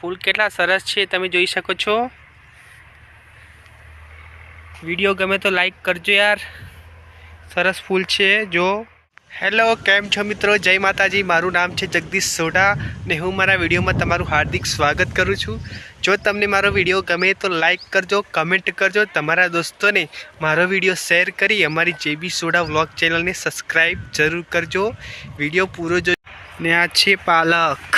ફૂલ કેટલા સરસ છે તમે જોઈ શકો છો. વીડિયો ગમે તો લાઈક કરજો યાર. સરસ ફૂલ છે, જો. હેલો કેમ છો મિત્રો? જય માતાજી, મારું નામ છે જગદીશ સોઢા ને હું મારા વિડીયોમાં તમારું હાર્દિક સ્વાગત કરું છું. જો તમને મારો વીડિયો ગમે તો લાઈક કરજો કમેન્ટ કરજો, તમારા દોસ્તોને મારો વીડિયો શેર કરી અમારી જેબી સોડા વ્લોગ ચેનલને સબસ્ક્રાઈબ જરૂર કરજો. વીડિયો પૂરો જો ને આ છે પાલક.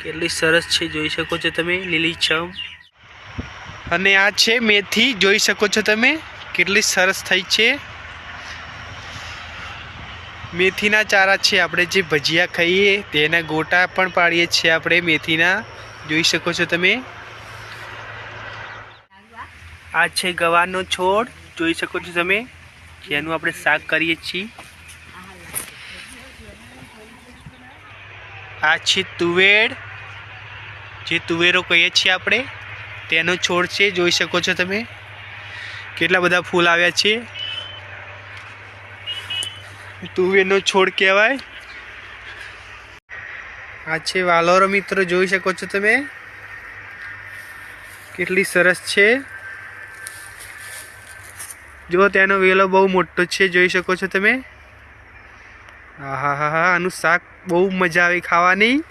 કેટલી સરસ છે જોઈ શકો છો તમે લીલીછમ અને આ છે મેથી જોઈ શકો છો તમે કેટલી સરસ થઈ છે. મેથીના ચારા છે આપણે જે ભજીયા ખાઈએ તેના ગોટા પણ પાડીએ છીએ આપણે મેથીના જોઈ શકો છો તમે. આ છે ગવાનો છોડ જોઈ શકો છો તમે જેનું આપણે શાક કરીએ છીએ. આ છે તુવેર જે તુવેરો કહીએ છીએ આપણે, તેનો છોડ છે, જોઈ શકો છો તમે. કેટલા બધા ફૂલ આવ્યા છે. તુવેરનો છોડ કહેવાય. આ છે વાલોરો મિત્રો, જોઈ શકો છો તમે. કેટલી સરસ છે. જો, તેનો વેલો બહુ મોટો છે, જોઈ શકો છો તમે. હા હા હા આનું શાક બહુ મજા આવે ખાવાની.